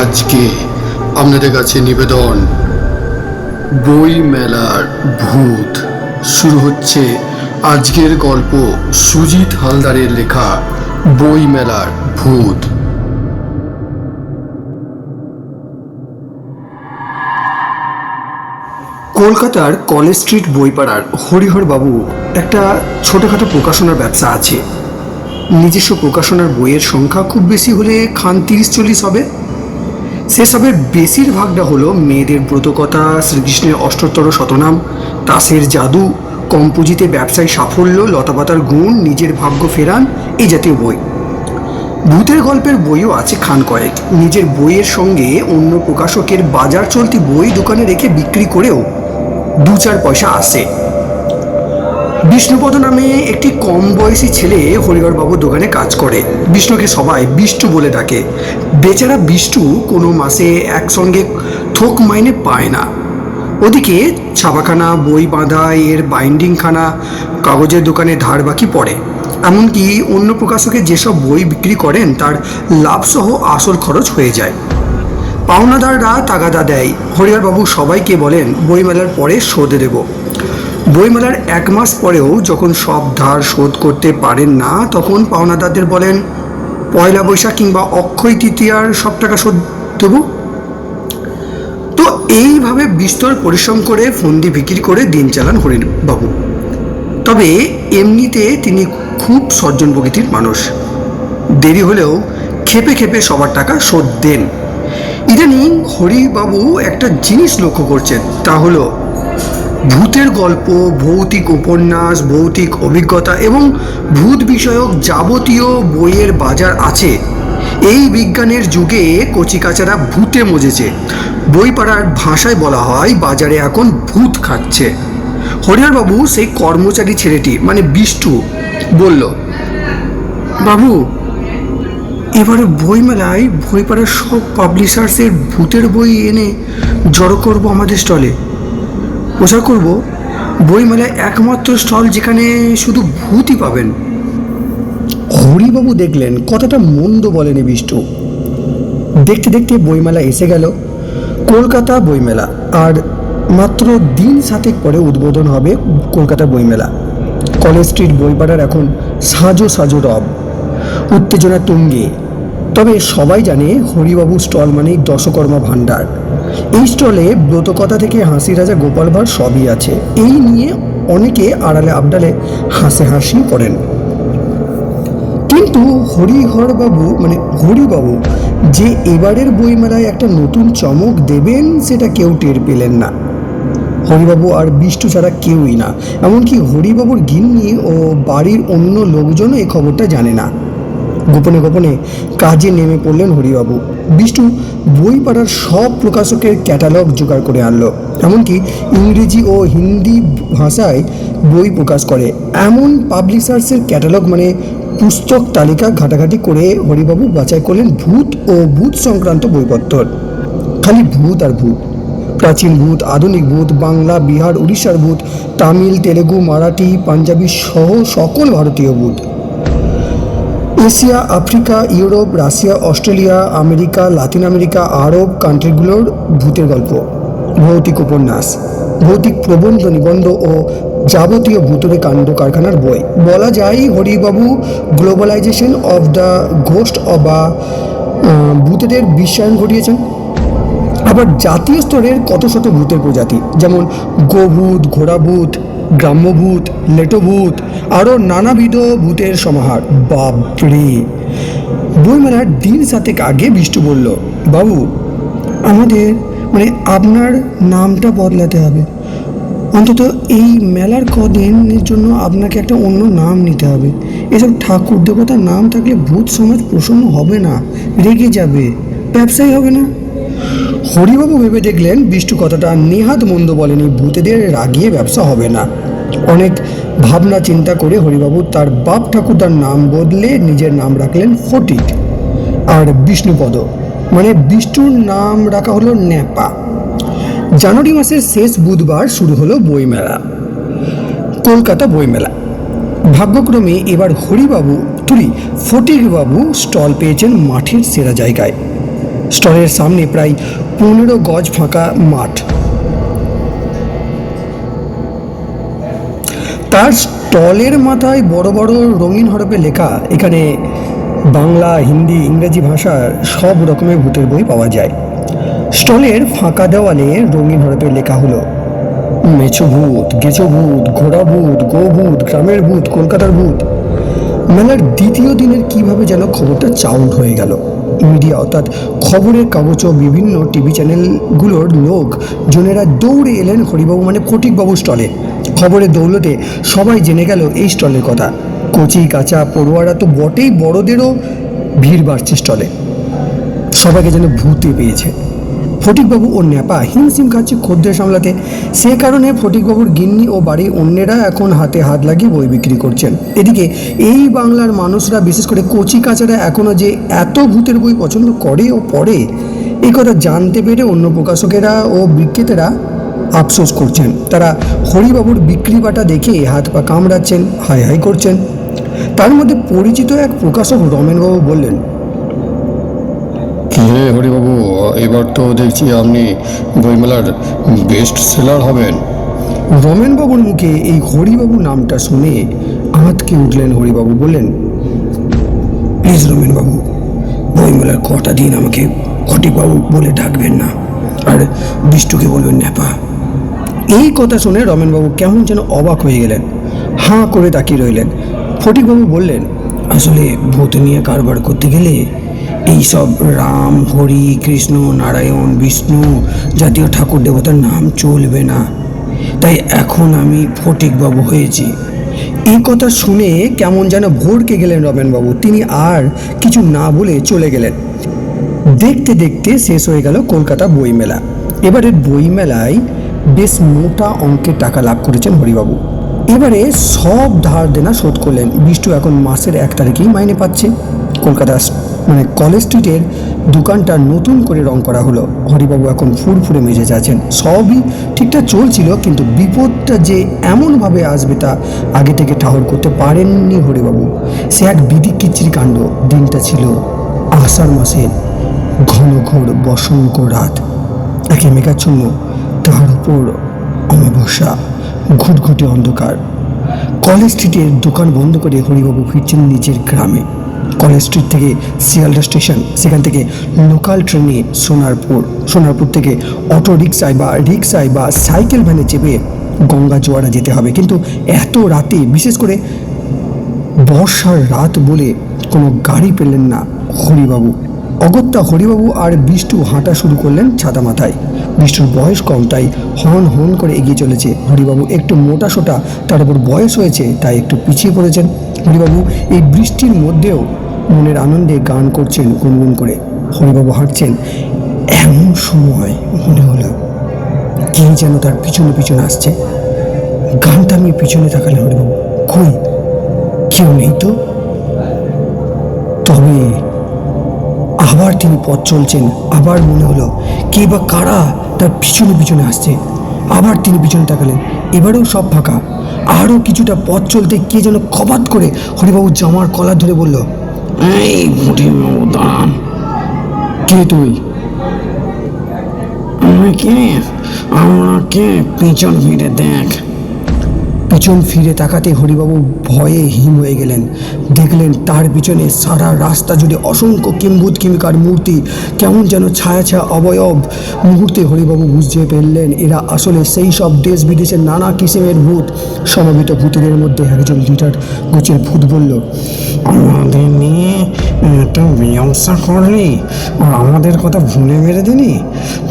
আজকে আপনাদের কাছে নিবেদন। বই মেলার ভূত। শুরু হচ্ছে আজকের গল্প সুজিত হালদারের লেখা বই মেলার ভূত। কলকাতার কলেজ স্ট্রিট বইপাড়ার হরিহর বাবু একটা ছোটোখাটো প্রকাশনার ব্যবসা আছে। নিজস্ব প্রকাশনার বইয়ের সংখ্যা খুব বেশি হলে খান তিরিশ চল্লিশ হবে। সেসবের বেশিরভাগটা হলো মেয়েদের ব্রতকথা, শ্রীকৃষ্ণের অষ্টোত্তর শতনাম, তাসের জাদু কম পুঁজিতে ব্যবসায় সাফল্য, লতাপাতার গুণ, নিজের ভাগ্য ফেরান এই জাতীয় বই। ভূতের গল্পের বইও আছে খান কয়েক। নিজের বইয়ের সঙ্গে অন্য প্রকাশকের বাজার চলতি বই দোকানে রেখে বিক্রি করেও দু চার পয়সা আসে। বিষ্ণুপদ নামে একটি কম বয়সী ছেলে হরিহরবাবুর দোকানে কাজ করে। বিষ্ণুকে সবাই বিষ্টু বলে ডাকে। বেচারা বিষ্টু কোনো মাসে একসঙ্গে থোক মাইনে পায় না। ওদিকে ছাপাখানা, বই বাঁধা, এর বাইন্ডিংখানা, কাগজের দোকানে ধার বাকি পড়ে। এমনকি অন্য প্রকাশকে যেসব বই বিক্রি করেন, তার লাভসহ আসল খরচ হয়ে যায়। পাওনাদাররা তাগাদা দেয়। হরিহরবাবু সবাইকে বলেন, বইমেলার পরে শোধ দেব। বইমেলার এক মাস পরেও যখন সব ধার শোধ করতে পারেন না, তখন পাওনাদারদের বলেন, পয়লা বৈশাখ কিংবা অক্ষয় তৃতীয়ার সব টাকা শোধ দেব। তো এইভাবে বিস্তর পরিশ্রম করে ফন্দি বিক্রি করে দিন চালান হরিবাবু তবে এমনিতে তিনি খুব সজ্জন প্রকৃতির মানুষ। দেরি হলেও খেপে খেপে সবার টাকা শোধ দেন। ইদানিং হরিবাবু একটা জিনিস লক্ষ্য করছেন, তা হলো ভূতের গল্প, ভৌতিক উপন্যাস, ভৌতিক অভিজ্ঞতা এবং ভূত বিষয়ক যাবতীয় বইয়ের বাজার আছে। এই বিজ্ঞানের যুগে কচিকাচারা ভূতে মজেছে। বই পাড়ার ভাষায় বলা হয়, বাজারে এখন ভূত খাচ্ছে। হরিহরবাবু সেই কর্মচারী ছেলেটি মানে বিষ্টু, বলল, বাবু, এবারে বইমেলায় বই পাড়ার সব পাবলিশার্সের ভূতের বই এনে জড়ো করব আমাদের স্টলে। প্রচার করব। বইমেলায় একমাত্র স্টল যেখানে শুধু ভূতই পাবেন। হরিবাবু দেখলেন কথাটা মন্দ বলেনি বিষ্টু। দেখতে দেখতে বইমেলা এসে গেল। কলকাতা বইমেলা। আর মাত্র দিন সাতেক পরে উদ্বোধন হবে কলকাতা বইমেলা। কলেজ স্ট্রিট বইপাড়ার এখন সাজো সাজো রব। উত্তেজনা তুঙ্গে। তবে সবাই জানে হরিবাবু স্টল মানেই দশকর্মা ভাণ্ডার। এই স্টলে ব্রতকথা থেকে হাসি রাজা গোপাল ভাঁড় সবই আছে। এই নিয়ে অনেকে আড়ালে আবডালে হাসে হাসি করেন। কিন্তু হরিহরবাবু মানে হরিবাবু, যে এবারের বইমেলায় একটা নতুন চমক দেবেন সেটা কেউ টের পেলেন না। হরিবাবু আর বিষ্টু ছাড়া কেউই না। এমনকি হরিবাবুর গিন্নি ও বাড়ির অন্য লোকজনও এই খবরটা জানে না। গোপনে গোপনে কাজে নেমে পড়লেন হরিবাবু। বিষ্টু বই পাড়ার সব প্রকাশকের ক্যাটালগ জোগাড় করে আনলো। এমনকি ইংরেজি ও হিন্দি ভাষায় বই প্রকাশ করে। এমন পাবলিশার্সের ক্যাটালগ মানে পুস্তক তালিকা ঘাটাঘাটি করে হরিবাবু বাছাই করলেন ভূত ও ভূত সংক্রান্ত বইপত্র। খালি ভূত আর ভূত। প্রাচীন ভূত, আধুনিক ভূত, বাংলা, বিহার, উড়িষ্যার ভূত, তামিল, তেলেগু, মারাঠি, পাঞ্জাবি সহ সকল ভারতীয় ভূত। Asia, Africa, Europe, Russia, Australia, America, Latin America, আরব কান্ট্রিগুলোর ভূতের গল্প, ভৌতিক উপন্যাস, ভৌতিক প্রবন্ধ নিবন্ধ ও যাবতীয় ভূতরে কাণ্ড কারখানার বই। বলা যায়, Haribabu, globalisation of the ghost বা ভূতেদের বিশ্বায়ন ঘটিয়েছেন। আবার জাতীয় স্তরের কত শত ভূতের প্রজাতি, যেমন গোভূত, ঘোড়াভূত গ্রাম্যভূত লেটোভূত, আরও নানাবিধ ভূতের সমাহার। বাপরে বইমেলার দিন সাতেক আগে বিষ্টু বলল, বাবু, আমাদের মানে আপনার নামটা বদলাতে হবে। অন্তত এই মেলার কদিনের জন্য আপনাকে একটা অন্য নাম নিতে হবে। এসব ঠাকুর দেবতার নাম থাকলে ভূত সমাজ প্রসন্ন হবে না, রেগে যাবে। ব্যবসায়ী হবে না? হরিবাবু ভেবে দেখলেন বিষ্টু কথাটা নেহাত মন্দ বলেনি, ভূতেদের রাগিয়ে ব্যবসা হবে না। অনেক ভাবনা চিন্তা করে হরিবাবু তার বাপ ঠাকুরদার নাম বদলে নিজের নাম রাখলেন ফটিক আর বিষ্ণুপদ। মানে বিষ্ণুর নাম রাখা হলো ন্যাপা। জানুয়ারি মাসের শেষ বুধবার শুরু হলো বইমেলা, কলকাতা বইমেলা। ভাগ্যক্রমে এবার হরিবাবু, তুলি, ফটিকবাবু স্টল পেয়েছেন মাঠের সেরা জায়গায়। স্টলের সামনে প্রায় পনেরো গজ ফাঁকা মাঠ। তার স্টলের মাথায় বড় বড় রঙিন হরফে লেখা এখানে বাংলা, হিন্দি, ইংরেজি ভাষার সব রকমের ভূতের বই পাওয়া যায়। স্টলের ফাঁকা দেওয়ালে রঙিন হরফে লেখা হলো, মেছো ভূত, গেছো ভূত, ঘোড়া ভূত, গো ভূত, গ্রামের ভূত, কলকাতার ভূত। মেলার দ্বিতীয় দিনের কীভাবে যেন খবরটা চাউন্ড হয়ে গেল। মিডিয়া, অর্থাৎ খবরের কাগজ ও বিভিন্ন টিভি চ্যানেলগুলোর লোক জনেরা দৌড়ে এলেন হরিবাবু মানে ফটিকবাবু স্টলে। খবরের দৌলতে সবাই জেনে গেল এই স্টলের কথা। কচি, কাঁচা, পড়ুয়ারা তো বটেই বড়দেরও ভিড় বাড়ছে স্টলে। সবাইকে যেন ভূতে পেয়েছে। ফটিকবাবু ও ন্যাপা হিমসিম খাচ্ছে খদ্দের সামলাতে। সে কারণে ফটিকবাবুর গিন্নি ও বাড়ির অন্যেরা এখন হাতে হাত লাগিয়ে বই বিক্রি করছেন। এদিকে এই বাংলার মানুষরা, বিশেষ করে কচি কাচারা এখনও যে এত ভূতের বই পছন্দ করে ও পড়ে এই কথা জানতে পেরে অন্য প্রকাশকেরা ও বিক্রেতারা আফসোস করছেন। তারা হরিবাবুর বিক্রি বাটা দেখে হাত পা কামড়াচ্ছেন, হাই হাই করছেন। তার মধ্যে পরিচিত এক প্রকাশক রমেনবাবু বললেন রে হরিবাবু? এবার তো দেখছি আপনি বইমেলার বেস্ট সেলার হবেন। রমেনবাবুর মুখে এই হরিবাবু নামটা শুনে আঁতকে উঠলেন হরিবাবু, বললেন, প্লিজ রমেনবাবু, বইমেলার কটা দিন আমাকে ফটিকবাবু বলে ডাকবেন না, আর বিষ্টুকে বলবেন ন্যাপা। এই কথা শুনে রমেনবাবু কেমন যেন অবাক হয়ে গেলেন, হাঁ করে তাকিয়ে রইলেন। ফটিকবাবু বললেন, আসলে ভূত নিয়ে কারবার করতে গেলে এই সব রাম, হরি, কৃষ্ণ, নারায়ণ, বিষ্ণু জাতীয় ঠাকুর দেবতার নাম চলবে না। তাই এখন আমি ফটিকবাবু হয়েছি। এই কথা শুনে কেমন যেন ভোরকে গেলেন রমেনবাবু। তিনি আর কিছু না বলে চলে গেলেন। দেখতে দেখতে শেষ হয়ে গেল কলকাতা বইমেলা। এবারের বইমেলায় বেশ মোটা অঙ্কের টাকা লাভ করেছেন হরিবাবু। এবারে সব ধার দেনা শোধ করলেন। বিষ্টু এখন মাসের এক তারিখেই মাইনে পাচ্ছে। কলকাতা মানে কলেজ স্ট্রিটের দোকানটা নতুন করে রং করা হলো। হরিবাবু এখন ফুরফুরে মেজে আছেন সবই ঠিকঠাক চলছিল, কিন্তু বিপদটা যে এমনভাবে আসবে তা আগে থেকে ঠাহর করতে পারেননি হরিবাবু। সে এক বিধি কিচির কাণ্ড। দিনটা ছিল আষাঢ় মাসের ঘন ঘোর বসন্ত রাত। একে মেঘাচ্ছন্ন তার উপর অমাবস্যা, ঘুটঘুটে অন্ধকার। কলেজ স্ট্রিটের দোকান বন্ধ করে হরিবাবু ফিরছেন নিজের গ্রামে। কলেজ স্ট্রিট থেকে, শিয়ালদা স্টেশন, সেখান থেকে লোকাল ট্রেনে সোনারপুর সোনারপুর থেকে অটো রিক্সায় বা রিক্সায় বা সাইকেল ভ্যানে চেপে গঙ্গা জোয়ারা যেতে হবে। কিন্তু এত রাতে, বিশেষ করে বর্ষার রাত বলে কোনো গাড়ি পেলেন না হরিবাবু। অগত্যা হরিবাবু আর বিষ্টু হাঁটা শুরু করলেন ছাতা মাথায়। বিষ্টুর বয়স কম, তাই হন হন করে এগিয়ে চলেছে হরিবাবু। একটু মোটা সোটা, তার উপর বয়স হয়েছে, তাই একটু পিছিয়ে পড়েছেন। হরিবাবু, এই বৃষ্টির মধ্যেও মনের আনন্দে গান করছেন, গুনগুন করে। হরিবাবু হাঁটছেন। এমন সময় মনে হলো, কে যেন তার পিছনে পিছনে আসছে। গান থামিয়ে পিছনে তাকালেন হরিবাবু, কই? কেউ নেই তো? তবে আবার তিনি পথ চলছেন। আবার মনে হলো, কে বা কারা তার পিছনে পিছনে আসছে? আবার তিনি পিছনে তাকালেন। এবারেও সব ফাঁকা। আরও কিছুটা পথ চলতে কে যেন কবাত করে হরিবাবু জামার কলার ধরে বলল এই ফটিকবাবু দাঁড়ান কে তুই? আমি কে? আমাকে পিছন ফিরে দেখ। পিছন ফিরে তাকাতে হরিবাবু ভয়ে হিম হয়ে গেলেন। দেখলেন তার পিছনে সারা রাস্তা জুড়ে অসংখ্য কিম্বুত কিমিকার মূর্তি। কেমন যেন ছায়া ছায়া অবয়ব। মুহূর্তে হরিবাবু বুঝতে পারলেন এরা আসলে সেই সব দেশ বিদেশের নানা কিসিমের ভূত। সমবেত ভূতেদের মধ্যে একজন লিটার গোছের ভূত বলল আমাদের একটা ব্যবসা করলি আর আমাদের কথা ভুলে মেরে দিলি?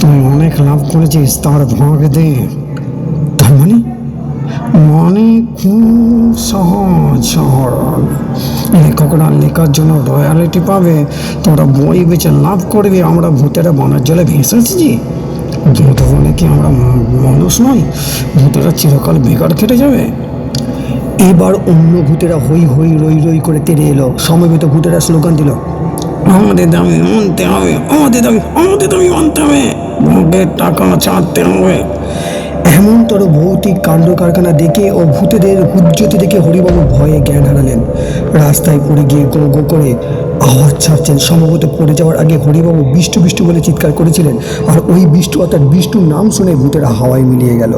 তুই অনেক লাভ করেছিস, তার ভাগ দে। তার মানে? মানে খুব সহজ সরল লেখকরা লেখার জন্য রয়্যালিটি পাবে, তোরা বই বেচে লাভ করবি, আমরা ভূতেরা বনের জলে ভেসে ভেসেছি ভূত বলে কি আমরা মানুষ নই? ভূতেরা চিরকাল বেকার খেটে যাবে। এবার অন্য ভূতেরা হই হই রই রই করে তেড়ে এলো। সমবেত ভূতেরা স্লোগান দিল, আমাদের দাবি মানতে হবে, আমাদের দাবি আমাদের দাবি মানতে হবে। ভোগের টাকা ছাড়তে হবে। এমনতর ভৌতিক কাণ্ড কারখানা দেখে ও ভূতেদের হুজ্জতি দেখে হরিবাবু ভয়ে জ্ঞান হারালেন। রাস্তায় পড়ে গিয়ে গো গো করে আওয়াজ ছাড়ছেন। সম্ভবত পড়ে যাওয়ার আগে হরিবাবু বিষ্টু বিষ্টু বলে চিৎকার করেছিলেন। আর ওই বিষ্টু অর্থাৎ বিষ্টুর নাম শুনে ভূতেরা হাওয়ায় মিলিয়ে গেল।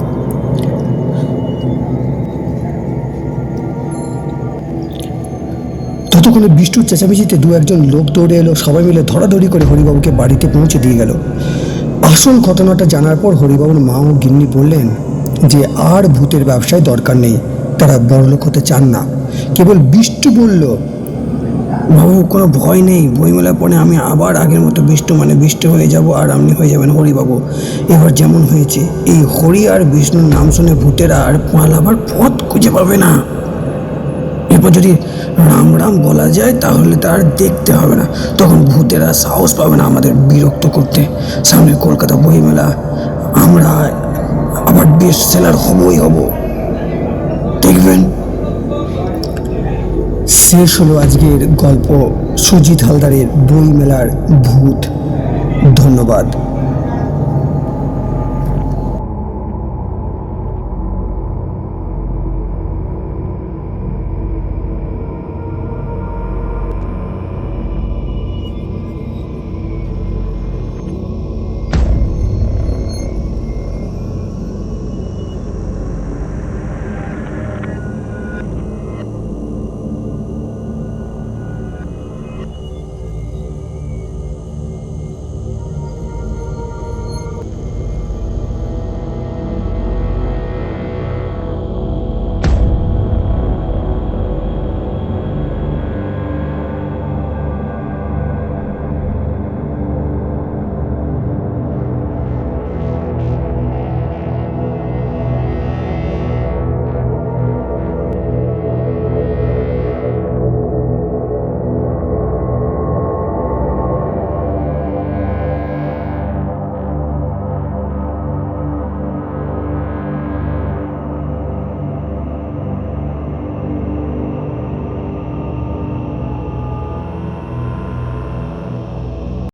ততক্ষণে বিষ্টুর চেঁচামেচিতে দু একজন লোক দৌড়ে এলো, সবাই মিলে ধরাধরি করে হরিবাবুকে বাড়িতে পৌঁছে দিয়ে গেল। আসল ঘটনাটা জানার পর হরিবাবুর মা ও গিন্নি বললেন যে আর ভূতের ব্যবসায় দরকার নেই, তারা বড়লোক হতে চান না। কেবল বিষ্টু বলল, বাবু, কোনো ভয় নেই বইমেলা পরে আমি আবার আগের মতো বিষ্ণু মানে বিষ্ণু হয়ে যাব আর আপনি হয়ে যাবেন হরিবাবু। এবার যেমন হয়েছে, এই হরি আর বিষ্ণুর নাম শুনে ভূতেরা আর পালাবার পথ খুঁজে পাবে না। এরপর যদি রাম রাম বলা যায়, তাহলে তার দেখতে হবে না। তখন ভূতেরা সাহস পাবে না আমাদের বিরক্ত করতে। সামনে কলকাতা বইমেলা, আমরা আবার বেস্ট সেলার হবই হব। দেখবেন? শেষ হলো আজকের গল্প সুজিত হালদারের বই মেলার ভূত। ধন্যবাদ।